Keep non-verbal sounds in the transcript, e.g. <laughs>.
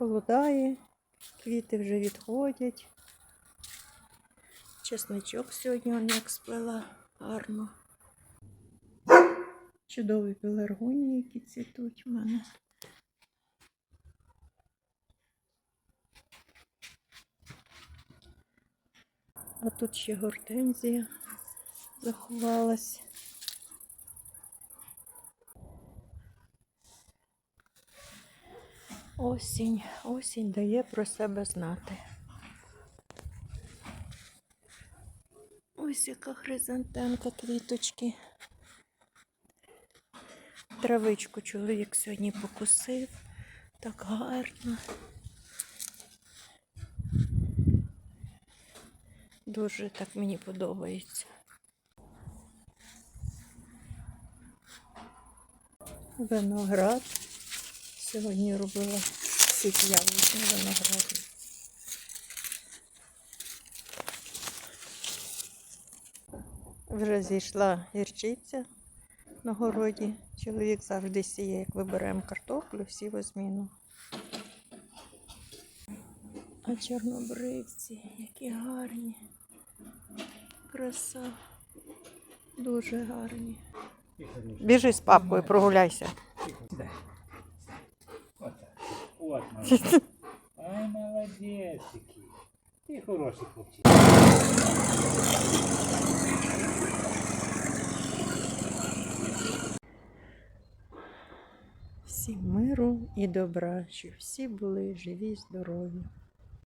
Холодає, квіти вже відходять. Чесничок сьогодні он як сплела гарно. Чудові пеларгонії, які цвітуть в мене. А тут ще гортензія заховалась. Осінь, осінь дає про себе знати. Ось яка хризантемка квіточки. Травичку чоловік сьогодні покусив. Так гарно. Дуже так мені подобається. Виноград. Сьогодні робила сік яблучний виноград. Вже зійшла гірчиця на городі. Чоловік завжди сіє, як виберемо картоплю, сіво зміну. А чорнобривці, які гарні. Краса. Дуже гарні. Біжи з папкою, прогуляйся. Вот так. <laughs> Ай, молодець який. Ти хороший хлопчик. Всім миру і добра, щоб всі були живі, здорові.